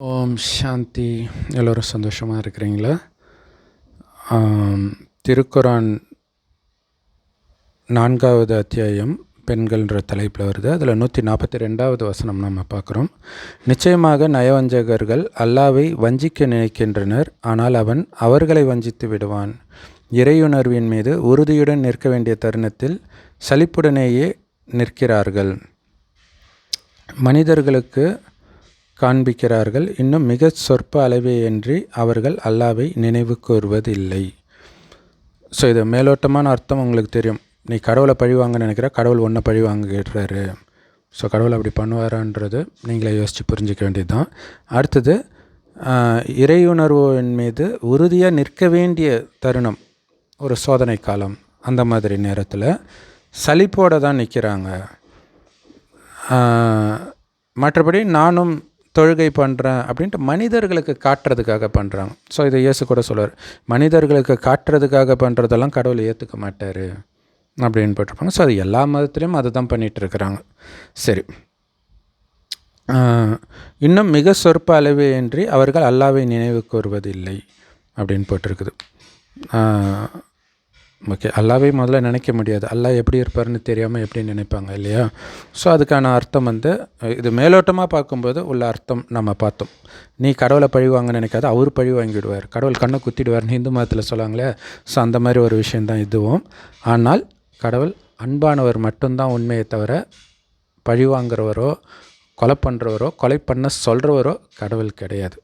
ஓம் சாந்தி. எல்லோரும் சந்தோஷமாக இருக்கிறீங்களா? திருக்குறான் நான்காவது அத்தியாயம் பெண்கள்ன்ற தலைப்பில் வருது. அதில் நூற்றி நாற்பத்தி ரெண்டாவது வசனம் நம்ம பார்க்குறோம். நிச்சயமாக நயவஞ்சகர்கள் அல்லாவை வஞ்சிக்க நினைக்கின்றனர் ஆனால் அவன் அவர்களை வஞ்சித்து விடுவான். இறையுணர்வின் மீது உறுதியுடன் நிற்க வேண்டிய தருணத்தில் சலிப்புடனேயே நிற்கிறார்கள். மனிதர்களுக்கு காண்பிக்கிறார்கள். இன்னும் மிக சொற்ப அளவேயன்றி அவர்கள் அல்லாவை நினைவு கூறுவதில்லை ஸோ இது மேலோட்டமான அர்த்தம் உங்களுக்கு தெரியும். நீ கடவுளை பழிவாங்க நினைக்கிற கடவுள் ஒன்றை பழி வாங்குகிறாரு. ஸோ கடவுள் அப்படி பண்ணுவாரான்றது நீங்களே யோசித்து புரிஞ்சிக்க வேண்டியது தான் அடுத்தது இறையுணர்வின் மீது உறுதியாக நிற்க வேண்டிய தருணம் ஒரு சோதனை காலம் அந்த மாதிரி நேரத்தில் சலிப்போடு தான் நிற்கிறாங்க மற்றபடி நானும் தொழுகை பண்ணுறேன் அப்படின்ட்டு மனிதர்களுக்கு காட்டுறதுக்காக பண்ணுறாங்க ஸோ இதை இயேசு கூட சொல்லுவார். மனிதர்களுக்கு காட்டுறதுக்காக பண்ணுறதெல்லாம் கடவுள் ஏற்றுக்க மாட்டார் அப்படின்னு போட்டிருப்பாங்க. ஸோ அது எல்லா மதத்துலேயும் அதை தான் பண்ணிகிட்டு இருக்கிறாங்க சரி இன்னும் மிக சொற்ப அளவே இன்றி அவர்கள் அல்லாவை நினைவு கூறுவதில்லை அப்படின்னு போட்டிருக்குது. ஓகே அல்லாவே முதல்ல நினைக்க முடியாது. அல்லா எப்படி இருப்பார்னு தெரியாமல் எப்படி நினைப்பாங்க இல்லையா? ஸோ அதுக்கான அர்த்தம் வந்து இது மேலோட்டமாக பார்க்கும்போது உள்ள அர்த்தம் நம்ம பார்த்தோம். நீ கடவுளை பழி வாங்க நினைக்காத அவர் பழி வாங்கிடுவார். கடவுள் கண்ணை குத்திடுவார்னு இந்து மதத்தில் சொல்லுவாங்களே ஸோ அந்த மாதிரி ஒரு விஷயந்தான் இதுவும் ஆனால் கடவுள் அன்பானவர் மட்டும்தான் உண்மையை தவிர பழி வாங்குறவரோ கொலை பண்ணுறவரோ கொலை பண்ண சொல்கிறவரோ கடவுள் கிடையாது.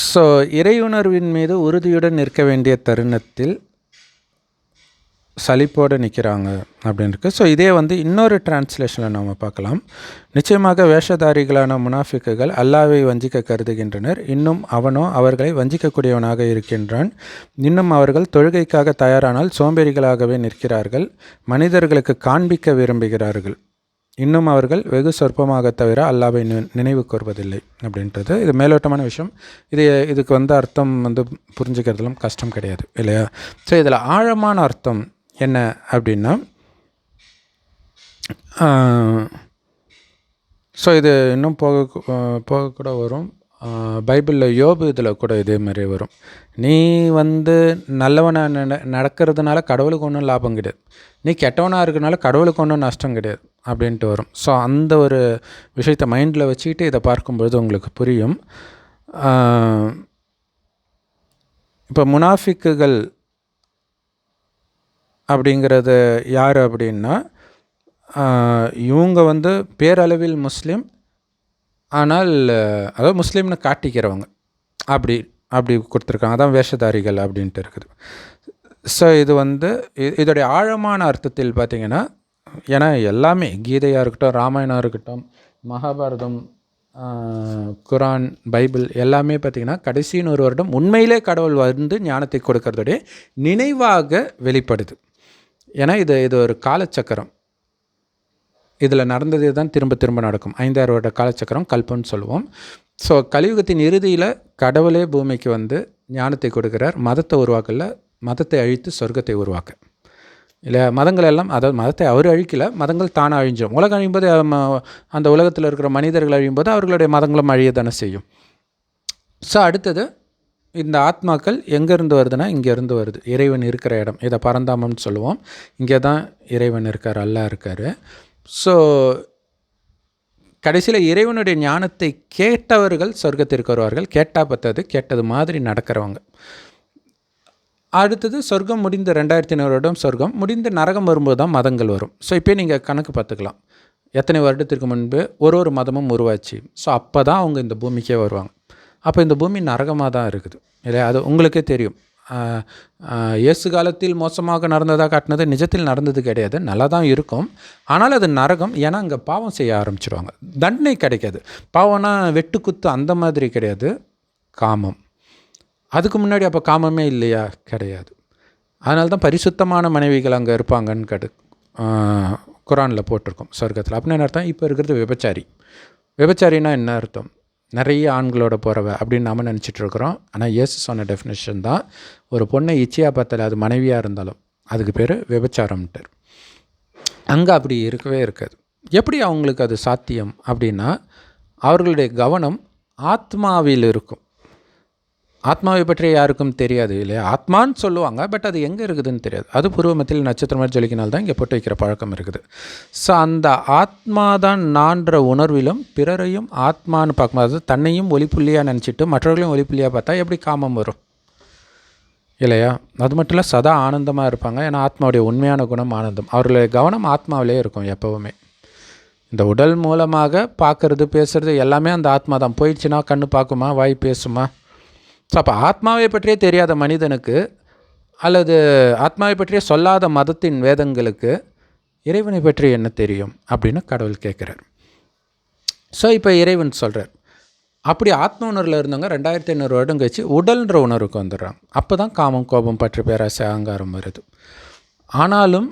ஸோ இறையுணர்வின் மீது உறுதியுடன் நிற்க வேண்டிய தருணத்தில் சலிப்போடு நிற்கிறாங்க அப்படின்னு இருக்குது ஸோ இதே வந்து இன்னொரு டிரான்ஸ்லேஷனில் நாம் பார்க்கலாம். நிச்சயமாக வேஷதாரிகளான முனாஃபிக்குகள் அல்லாவை வஞ்சிக்க கருதுகின்றனர். இன்னும் அவனோ அவர்களை வஞ்சிக்கக்கூடியவனாக இருக்கின்றான். இன்னும் அவர்கள் தொழுகைக்காக தயாரானால் சோம்பேறிகளாகவே நிற்கிறார்கள். மனிதர்களுக்கு காண்பிக்க விரும்புகிறார்கள். இன்னும் அவர்கள் வெகு சொற்பமாக தவிர அல்லாவை நினைவு கூர்வதில்லை அப்படின்றது. இது மேலோட்டமான விஷயம். இது இதுக்கு வந்து அர்த்தம் வந்து புரிஞ்சுக்கிறதுலாம் கஷ்டம் கிடையாது இல்லையா? ஸோ இதில் ஆழமான அர்த்தம் என்ன அப்படின்னா ஸோ இது இன்னும் போக போக கூட வரும். பைபிளில் யோபு இதில் கூட இதே மாதிரி வரும். நீ வந்து நல்லவனாக நட நடக்கிறதுனால கடவுளுக்கு ஒன்றும் லாபம் கிடையாது. நீ கெட்டவனாக இருக்கிறனால கடவுளுக்கு ஒன்றும் நஷ்டம் கிடையாது. அப்படின்ட்டு வரும். ஸோ அந்த ஒரு விஷயத்தை மைண்டில் வச்சுக்கிட்டு இதை பார்க்கும்பொழுது உங்களுக்கு புரியும். இப்போ முனாஃபிக்குகள் அப்படிங்கிறது யார் அப்படின்னா இவங்க வந்து பேரளவில் முஸ்லீம் ஆனால் அதாவது முஸ்லீம்னு காட்டிக்கிறவங்க. அப்படி அப்படி கொடுத்துருக்காங்க. அதான் வேஷதாரிகள் அப்படின்ட்டு இருக்குது. ஸோ இது வந்து இதோடைய ஆழமான அர்த்தத்தில் பார்த்தீங்கன்னா ஏன்னா எல்லாமே கீதையாக இருக்கட்டும் ராமாயணம் இருக்கட்டும் மகாபாரதம் குரான் பைபிள் எல்லாமே பார்த்திங்கன்னா கடைசின்னு ஒரு வருடம் உண்மையிலே கடவுள் வந்து ஞானத்தை கொடுக்கறதுடைய நினைவாக வெளிப்படுது. ஏன்னா இது இது ஒரு காலச்சக்கரம். இதில் நடந்ததே தான் திரும்ப திரும்ப நடக்கும். ஐந்தாயிரம் வருட காலச்சக்கரம் கல்பம்னு சொல்லுவோம். ஸோ கலியுகத்தின் இறுதியில் கடவுளே பூமிக்கு வந்து ஞானத்தை கொடுக்கிறார். மதத்தை உருவாக்கல மதத்தை அழித்து சொர்க்கத்தை உருவாக்க. இல்லை மதங்கள் எல்லாம் அதாவது மதத்தை அவர் அழிக்கல மதங்கள் தானாக அழிஞ்சிடும் உலகம் அழியும்போது அந்த உலகத்தில் இருக்கிற மனிதர்கள் அழியும்போது அவர்களுடைய மதங்களும் அழிய தானே செய்யும். ஸோ அடுத்தது இந்த ஆத்மாக்கள் எங்கேருந்து வருதுன்னா இங்கேருந்து வருது. இறைவன் இருக்கிற இடம். இதை பரந்தாமம்னு சொல்லுவோம். இங்கே தான் இறைவன் இருக்கார் அல்லாஹ் இருக்கார். ஸோ கடைசியில் இறைவனுடைய ஞானத்தை கேட்டவர்கள் சொர்க்கத்திற்கு வருவார்கள். கேட்டால் பத்தாது கேட்டது மாதிரி நடக்கிறவங்க. அடுத்தது சொர்க்கம் முடிந்த ரெண்டாயிரத்தி ஐநூறு வருடம் சொர்க்கம். முடிந்த நரகம் வரும்போது தான் மதங்கள் வரும். ஸோ இப்போ நீங்கள் கணக்கு பார்த்துக்கலாம். எத்தனை வருடத்திற்கு முன்பு ஒரு ஒரு மதமும் உருவாச்சு. ஸோ அப்போ தான் அவங்க இந்த பூமிக்கே வருவாங்க. அப்போ இந்த பூமி நரகமாக தான் இருக்குது. இல்லையா? அது உங்களுக்கே தெரியும். இயேசு காலத்தில் மோசமாக நடந்ததாக காட்டினது நிஜத்தில் நடந்தது கிடையாது. நல்லா தான் இருக்கும். ஆனால் அது நரகம். ஏன்னா அங்கே பாவம் செய்ய ஆரம்பிச்சிடுவாங்க தண்டனை கிடைக்காது. பாவம்னா வெட்டுக்குத்து அந்த மாதிரி கிடையாது. காமம். அதுக்கு முன்னாடி அப்போ காமமே இல்லையா? கிடையாது. அதனால தான் பரிசுத்தமான மனைவிகள் அங்கே இருப்பாங்கன்னு கடு குரானில் போட்டிருக்கோம் சொர்க்கத்தில். அப்படின்னு என்ன அர்த்தம்? இப்போ இருக்கிறது விபச்சாரி. விபச்சாரின்னா என்ன அர்த்தம்? நிறைய ஆண்களோட போகிறவ அப்படின்னு நம்ம நினச்சிட்ருக்குறோம் ஆனால் இயேசு சொன்ன டெஃபினேஷன் தான் ஒரு பொண்ணை இச்சையாக பார்த்தால அது மனைவியாக இருந்தாலும் அதுக்கு பேர் விபச்சாரம்ட்டார் அங்கே அப்படி இருக்கவே இருக்காது. எப்படி அவங்களுக்கு அது சாத்தியம் அப்படின்னா அவர்களுடைய கவனம் ஆத்மாவில் இருக்கும். ஆத்மாவை பற்றி யாருக்கும் தெரியாது இல்லையா? ஆத்மான்னு சொல்லுவாங்க பட் அது எங்கே இருக்குதுன்னு தெரியாது. அது பூர்வமத்தில் நட்சத்திரம் ஜொலிக்கினால் தான் இங்கே போட்டு வைக்கிற பழக்கம் இருக்குது. ஸோ அந்த ஆத்மா தான் நான்ற உணர்விலும் பிறரையும் ஆத்மான்னு பார்க்கும்போது தன்னையும் ஒளிப்புள்ளியாக நினச்சிட்டு மற்றவர்களையும் ஒளிப்புள்ளியாக பார்த்தா எப்படி காமம் வரும்? இல்லையா? அது மட்டும் இல்லை சதா ஆனந்தமாக இருப்பாங்க. ஏன்னா ஆத்மாவுடைய உண்மையான குணம் ஆனந்தம். அவர்களுடைய கவனம் ஆத்மாவிலே இருக்கும் எப்போவுமே. இந்த உடல் மூலமாக பார்க்குறது பேசுகிறது எல்லாமே அந்த ஆத்மா தான் போயிடுச்சுன்னா கண்ணு பார்க்குமா வாய் பேசுமா? ஸோ அப்போ ஆத்மாவை பற்றியே தெரியாத மனிதனுக்கு அல்லது ஆத்மாவை பற்றியே சொல்லாத மதத்தின் வேதங்களுக்கு இறைவனை பற்றி என்ன தெரியும் அப்படின்னு கடவுள் கேட்குறார். ஸோ இப்போ இறைவன் சொல்கிறார் அப்படி ஆத்ம உணர்வில் இருந்தவங்க ரெண்டாயிரத்தி ஐநூறு வருடம் கழிச்சு உடல்ன்ற உணர்வுக்கு வந்துடுறாங்க. அப்போ தான் காமம் கோபம் பற்றி பேராசை அகங்காரம் வருது. ஆனாலும்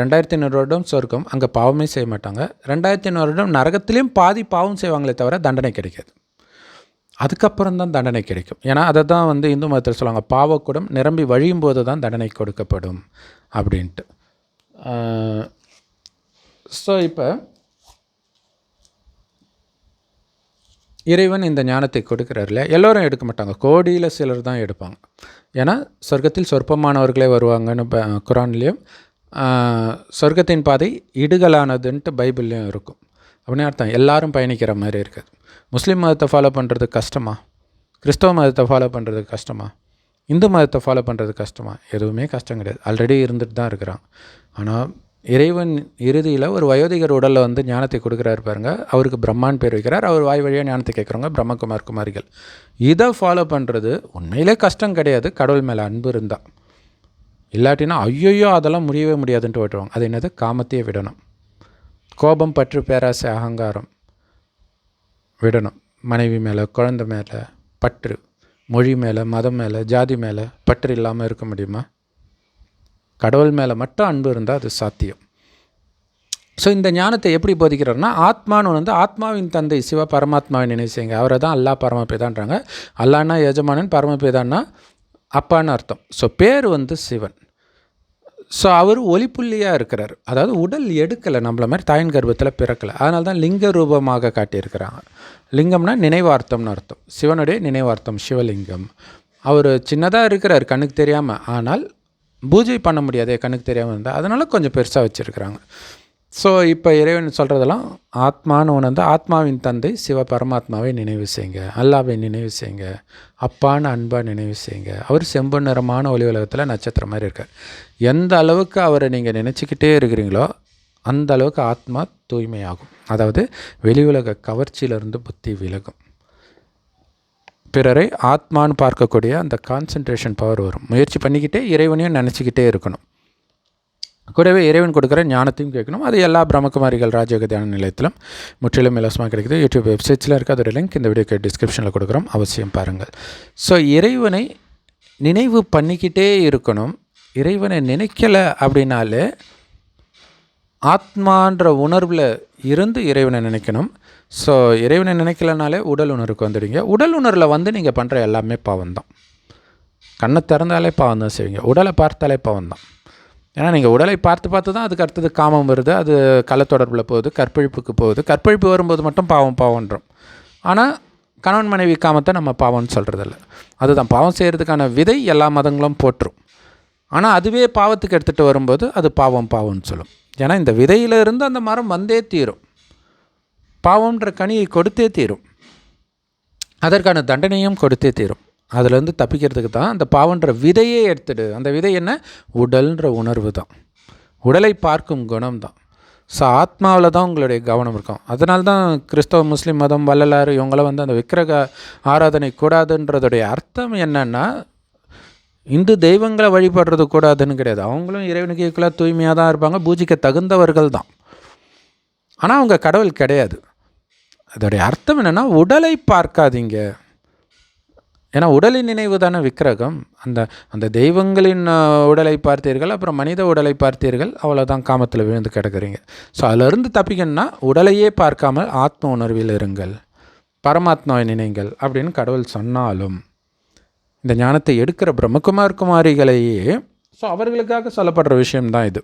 ரெண்டாயிரத்தி ஐநூறு வருடம் சொர்க்கம் அங்கே பாவமே செய்ய மாட்டாங்க. ரெண்டாயிரத்தி ஐநூறு வருடம் நரகத்துலேயும் பாதி பாவம் செய்வாங்களே தவிர தண்டனை கிடைக்காது. அதுக்கப்புறம் தான் தண்டனை கிடைக்கும். ஏன்னா அதை தான் வந்து இந்து மதத்தில் சொல்லுவாங்க பாவக்குடம் நிரம்பி வழியும் போது தான் தண்டனை கொடுக்கப்படும் அப்படின்ட்டு. ஸோ இப்போ இறைவன் இந்த ஞானத்தை கொடுக்குறாருல எல்லோரும் எடுக்க மாட்டாங்க. கோடியில் சிலர் தான் எடுப்பாங்க. ஏன்னா சொர்க்கத்தில் சொற்பமானவர்களே வருவாங்கன்னு ப குரான்லேயும் சொர்க்கத்தின் பாதை இடுகலானதுன்ட்டு பைபிள்லேயும் இருக்கும். அப்படின்னு அர்த்தம். எல்லாரும் பயணிக்கிற மாதிரி இருக்குது முஸ்லீம் மதத்தை ஃபாலோ பண்ணுறது கஷ்டமா? கிறிஸ்தவ மதத்தை ஃபாலோ பண்ணுறது கஷ்டமா? இந்து மதத்தை ஃபாலோ பண்ணுறது கஷ்டமா? எதுவுமே கஷ்டம் கிடையாது. ஆல்ரெடி இருந்துட்டு தான் இருக்கிறான். ஆனால் இறைவன் இறுதியில் ஒரு வயோதிகர் உடலில் வந்து ஞானத்தை கொடுக்குறாரு பாருங்க. அவருக்கு பிரம்மான் பேர் வைக்கிறார். அவர் வாய் வழியாக ஞானத்தை கேட்குறவங்க பிரம்மகுமார் குமாரிகள். இதை ஃபாலோ பண்ணுறது உண்மையிலே கஷ்டம் கிடையாது. கடவுள் மேலே அன்பு இருந்தால் இல்லாட்டினா ஐயோயோ அதெல்லாம் முடியவே முடியாதுன்ட்டு விட்டுருவாங்க அது என்னது? காமத்தையே விடணும். கோபம் பற்று பேராசை அகங்காரம் விடணும். மனைவி மேலே குழந்த மேலே பற்று மொழி மேலே மதம் மேலே ஜாதி மேலே பற்று இல்லாமல் இருக்க முடியுமா? கடவுள் மேலே மட்டும் அன்பு இருந்தால் அது சாத்தியம். ஸோ இந்த ஞானத்தை எப்படி போதிக்கிறார்னா ஆத்மான்னு வந்து ஆத்மாவின் தந்தை சிவ பரமாத்மாவை நினைவு செய்யுங்க. அவரை தான் அல்லா பரமபிதான்றாங்க. அல்லான்னா எஜமானன் பரமபிதான்னா அப்பான்னு அர்த்தம். ஸோ பேர் வந்து சிவன். ஸோ அவர் ஒலிப்புள்ளியாக இருக்கிறார். அதாவது உடல் எடுக்கலை நம்மள மாதிரி தாயின் கர்ப்பத்தில் பிறக்கலை. அதனால தான் லிங்க ரூபமாக காட்டியிருக்கிறாங்க. லிங்கம்னா நினைவார்த்தம்னு அர்த்தம். சிவனுடைய நினைவார்த்தம் சிவலிங்கம். அவர் சின்னதாக இருக்கிறார் கண்ணுக்கு தெரியாமல் ஆனால் பூஜை பண்ண முடியாதே கண்ணுக்கு தெரியாமல் இருந்தால் அதனால் கொஞ்சம் பெருசாக வச்சுருக்கிறாங்க. ஸோ இப்போ இறைவன் சொல்கிறதெல்லாம் ஆத்மான்னு உணர்ந்து ஆத்மாவின் தந்தை சிவ பரமாத்மாவை நினைவு செய்யுங்க. அல்லாவை நினைவு செய்யுங்க. அப்பான்னு அன்பாக நினைவு செய்யுங்க. அவர் செம்பு நிறமான ஒளி உலகத்தில் நட்சத்திரம் மாதிரி இருக்கார். எந்த அளவுக்கு அவரை நீங்கள் நினச்சிக்கிட்டே இருக்கிறீங்களோ அந்த அளவுக்கு ஆத்மா தூய்மையாகும். அதாவது வெளி உலக கவர்ச்சியிலிருந்து புத்தி விலகும். பிறரை ஆத்மான்னு பார்க்கக்கூடிய அந்த கான்சன்ட்ரேஷன் பவர் வரும். முயற்சி பண்ணிக்கிட்டே இறைவனையும் நினச்சிக்கிட்டே இருக்கணும். கூடவே இறைவன் கொடுக்குற ஞானத்தையும் கேட்கணும். அது எல்லா பிரம்மகுமாரிகள் ராஜயோக தியான நிலையத்திலும் முற்றிலும் இலவசமாக கிடைக்குது. யூடியூப் வெப்சைட்ஸில் இருக்குது அதோட லிங்க் இந்த வீடியோக்கு டிஸ்கிரிப்ஷனில் கொடுக்குறோம். அவசியம் பாருங்கள். ஸோ இறைவனை நினைவு பண்ணிக்கிட்டே இருக்கணும். இறைவனை நினைக்கலை அப்படின்னாலே ஆத்மான்ற உணர்வில் இருந்து இறைவனை நினைக்கணும். ஸோ இறைவனை நினைக்கலனாலே உடல் உணர்வுக்கு வந்துடுவீங்க உடல் உணர்வில் வந்து நீங்கள் பண்ணுற எல்லாமே பாவம் தான் கண்ணை திறந்தாலே பாவம் தான் செய்வீங்க. உடலை பார்த்தாலே பாவம் தான் ஏன்னா நீங்கள் உடலை பார்த்து பார்த்து தான் அதுக்கு அடுத்தது காமம் வருது அது கலத்தொடர்பில் போகுது கற்பழிப்புக்கு போகுது. கற்பழிப்பு வரும்போது மட்டும் பாவம் பாவன்றோம். ஆனால் கணவன் மனைவி காமத்தை நம்ம பாவம்னு சொல்கிறதில்ல அதுதான் பாவம் செய்கிறதுக்கான விதை எல்லா மதங்களும் போட்டுரும் ஆனால் அதுவே பாவத்துக்கு எடுத்துகிட்டு வரும்போது அது பாவம் பாவம்னு சொல்லும். ஏன்னா இந்த விதையிலிருந்து அந்த மரம் வந்தே தீரும். பாவம்ன்ற கனியை கொடுத்தே தீரும். அதற்கான தண்டனையும் கொடுத்தே தீரும். அதுலேருந்து தப்பிக்கிறதுக்கு தான் அந்த பாவன்ற விதையே எடுத்துடு. அந்த விதை என்ன? உடல்ன்ற உணர்வு தான். உடலை பார்க்கும் குணம் தான். ஸோ ஆத்மாவில் தான் உங்களுடைய கவனம் இருக்கும். அதனால தான் கிறிஸ்தவ முஸ்லீம் மதம் வள்ளலாறு இவங்களாம் வந்து அந்த விக்கிரக ஆராதனை கூடாதுன்றதுடைய அர்த்தம் என்னென்னா இந்து தெய்வங்களை வழிபடுறது கூடாதுன்னு கிடையாது. அவங்களும் இறைவனுக்கு ஈக்குவலாக தூய்மையாக தான் இருப்பாங்க. பூஜிக்க தகுந்தவர்கள் தான். ஆனால் அவங்க கடவுள் கிடையாது. அதோடைய அர்த்தம் என்னென்னா உடலை பார்க்காதீங்க. ஏன்னா உடலின் நினைவு தானே விக்கிரகம். அந்த அந்த தெய்வங்களின் உடலை பார்த்தீர்கள் அப்புறம் மனித உடலை பார்த்தீர்கள் அவ்வளோதான் காமத்தில் விழுந்து கிடக்குறீங்க. ஸோ அதிலிருந்து தப்பிக்கணும்னா உடலையே பார்க்காமல் ஆத்ம உணர்வில் இருங்கள். பரமாத்மாவை நினைங்கள் அப்படின்னு கடவுள் சொன்னாலும் இந்த ஞானத்தை எடுக்கிற பிரம்மகுமார் குமாரிகளையே ஸோ அவர்களுக்காக சொல்லப்படுற விஷயம்தான் இது.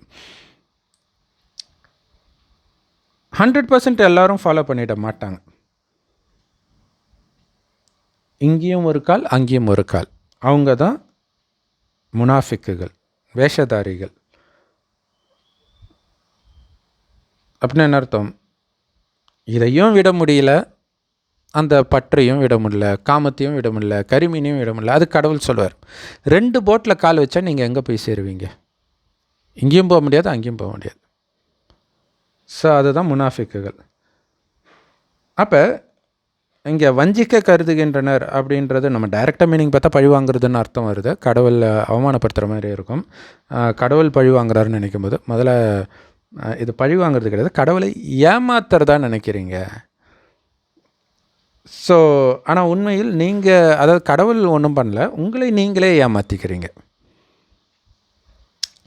ஹண்ட்ரட் பர்சன்ட் எல்லோரும் ஃபாலோ பண்ணிட மாட்டாங்க. இங்கேயும் ஒரு கால் அங்கேயும் ஒரு கால். அவங்க தான் முனாஃபிக்குகள் வேஷதாரிகள். அப்படின்னு என்ன அர்த்தம்? இதையும் விட முடியல அந்த பற்றையும் விட முடியல காமத்தையும் விட முடியல கரிமீனையும் விட முடியல. அது கடவுள் சொல்லுவார் ரெண்டு போட்டில் கால் வச்சா நீங்கள் எங்கே போய் சேருவீங்க? இங்கேயும் போக முடியாது அங்கேயும் போக முடியாது. ஸோ அதுதான் முனாஃபிக்குகள். அப்போ இங்கே வஞ்சிக்க கருதுகின்றனர் அப்படின்றது நம்ம டைரெக்டாக மீனிங் பார்த்தா பழி வாங்குறதுன்னு அர்த்தம் வருது. கடவுள் அவமானப்படுத்துகிற மாதிரி இருக்கும். கடவுள் பழி வாங்குறாருன்னு நினைக்கும் போது முதல்ல இது பழி வாங்குறது கிடையாது. கடவுளை ஏமாத்துறதா நினைக்கிறீங்க? ஸோ ஆனால் உண்மையில் நீங்கள் அதாவது கடவுள் ஒன்றும் பண்ணல உங்களை நீங்களே ஏமாற்றிக்கிறீங்க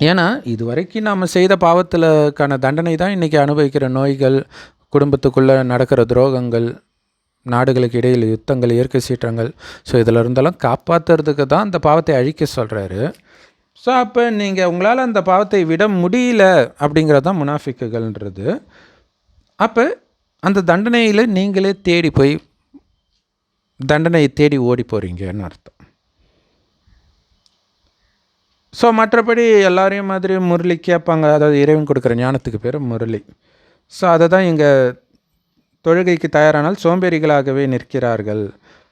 ஏன்னா இது வரைக்கும் நாம் செய்த பாவத்தில்க்கான தண்டனை தான் இன்றைக்கி அனுபவிக்கிற நோய்கள் குடும்பத்துக்குள்ளே நடக்கிற துரோகங்கள் நாடுகளுக்கு இடையில் யுத்தங்கள் இயற்கை சீற்றங்கள். ஸோ இதில் இருந்தெல்லாம் காப்பாற்றுறதுக்கு தான் அந்த பாவத்தை அழிக்க சொல்கிறாரு ஸோ அப்போ நீங்கள் உங்களால் அந்த பாவத்தை விட முடியல அப்படிங்கிறது தான் முனாஃபிக்குகள்ன்றது. அப்போ அந்த தண்டனையில் நீங்களே தேடி போய் தண்டனையை தேடி ஓடி போகிறீங்கன்னு அர்த்தம். ஸோ மற்றபடி எல்லாரையும் மாதிரி முரளி கேட்பாங்க. அதாவது இறைவன் கொடுக்குற ஞானத்துக்கு பேர் முரளி. ஸோ அதை தான் இங்கே தொழுகைக்கு தயாரானால் சோம்பேறிகளாகவே நிற்கிறார்கள்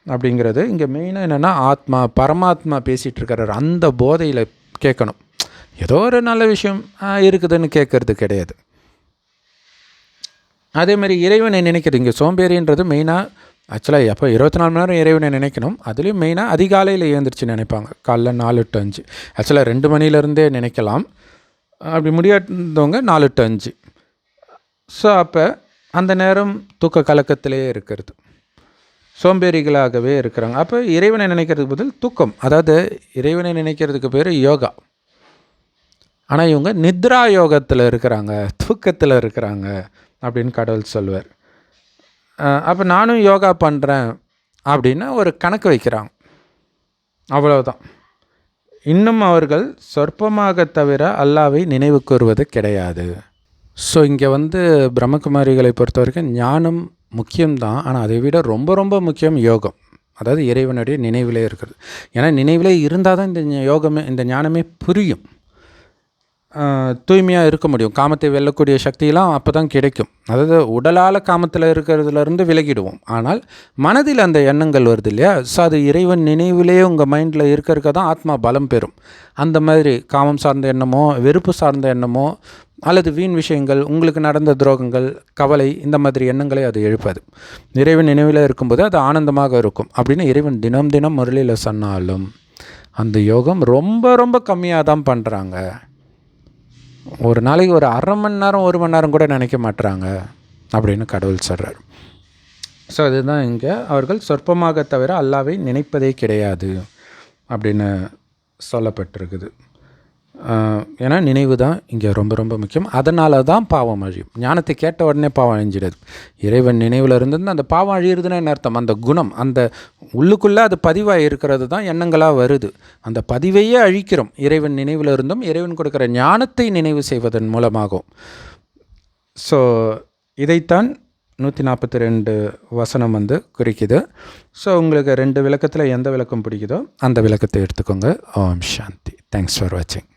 அப்படிங்கிறது. இங்கே மெயினாக என்னென்னா ஆத்மா பரமாத்மா பேசிகிட்டு இருக்கிறார் அந்த போதையில் கேட்கணும். ஏதோ ஒரு நல்ல விஷயம் இருக்குதுன்னு கேட்கறது கிடையாது. அதேமாதிரி இறைவனை நினைக்கிறது இங்கே சோம்பேறின்றது மெயினாக ஆக்சுவலாக எப்போ இருபத்தி நாலு மணி நேரம் இறைவனை நினைக்கணும் அதுலேயும் மெயினாக அதிகாலையில் எழுந்திரிச்சு நினைப்பாங்க. காலைல நாலு டு அஞ்சு. ஆக்சுவலாக ரெண்டு மணிலேருந்தே நினைக்கலாம். அப்படி முடியாதவங்க நாலு டு அஞ்சு. ஸோ அப்போ அந்த நேரம் தூக்க கலக்கத்திலே இருக்கிறது. சோம்பேறிகளாகவே இருக்கிறாங்க. அப்போ இறைவனை நினைக்கிறதுக்கு பதில் தூக்கம். அதாவது இறைவனை நினைக்கிறதுக்கு பேர் யோகா. ஆனால் இவங்க நித்ரா யோகத்தில் இருக்கிறாங்க தூக்கத்தில் இருக்கிறாங்க அப்படின்னு கடவுள் சொல்வார் அப்போ நானும் யோகா பண்ணுறேன் அப்படின்னு ஒரு கணக்கு வைக்கிறாங்க. அவ்வளவுதான். இன்னும் அவர்கள் சொற்பமாக தவிர அல்லாவை நினைவு கூறுவது கிடையாது. ஸோ இங்கே வந்து பிரம்மகுமாரிகளை பொறுத்த வரைக்கும் ஞானம் முக்கியம்தான். ஆனால் அதை விட ரொம்ப ரொம்ப முக்கியம் யோகம். அதாவது இறைவனுடைய நினைவிலே இருக்கிறது. ஏன்னா நினைவிலே இருந்தால் தான் இந்த யோகமே இந்த ஞானமே புரியும். தூய்மையாக இருக்க முடியும். காமத்தை வெல்லக்கூடிய சக்தியெல்லாம் அப்போ தான் கிடைக்கும். அதாவது உடலால் காமத்தில் இருக்கிறதுலேருந்து விலகிடுவோம். ஆனால் மனதில் அந்த எண்ணங்கள் வருது இல்லையா? ஸோ அது இறைவன் நினைவிலேயே உங்கள் மைண்டில் இருக்க இருக்க தான் ஆத்மா பலம் பெறும். அந்த மாதிரி காமம் சார்ந்த எண்ணமோ வெறுப்பு சார்ந்த எண்ணமோ அல்லது வீண் விஷயங்கள் உங்களுக்கு நடந்த துரோகங்கள் கவலை இந்த மாதிரி எண்ணங்களை அது எழுப்பாது. இறைவன் நினைவில் இருக்கும்போது அது ஆனந்தமாக இருக்கும். அப்படின்னு இறைவன் தினம் தினம் முரளியில் சொன்னாலும் அந்த யோகம் ரொம்ப ரொம்ப கம்மியாக தான் பண்ணுறாங்க ஒரு நாளைக்கு ஒரு அரை மணி நேரம் ஒரு மணி நேரம் கூட நினைக்க மாட்டுறாங்க அப்படின்னு கடவுள் சொல்கிறார் ஸோ அதுதான் இங்கே. அவர்கள் சொற்பமாக தவிர அல்லாவை நினைப்பதே கிடையாது அப்படின்னு சொல்லப்பட்டிருக்குது. ஏன்னா நினைவு தான் இங்கே ரொம்ப ரொம்ப முக்கியம். அதனால தான் பாவம் அழியும். ஞானத்தை கேட்ட உடனே பாவம் அழிஞ்சிடுது. இறைவன் நினைவில் இருந்ததுன்னா அந்த பாவம் அழியிறதுன்னு என்ன அர்த்தம்? அந்த குணம் அந்த உள்ளுக்குள்ளே அது பதிவாக இருக்கிறது தான் எண்ணங்களாக வருது. அந்த பதிவையே அழிக்கிறோம். இறைவன் நினைவில் இருந்தும் இறைவன் கொடுக்குற ஞானத்தை நினைவு செய்வதன் மூலமாகும். ஸோ இதைத்தான் நூற்றி நாற்பத்தி ரெண்டு வசனம் வந்து குறிக்குது. ஸோ உங்களுக்கு ரெண்டு விளக்கத்தில் எந்த விளக்கம் பிடிக்குதோ அந்த விளக்கத்தை எடுத்துக்கோங்க. ஓம் சாந்தி. தேங்க்ஸ் ஃபார் வாட்சிங்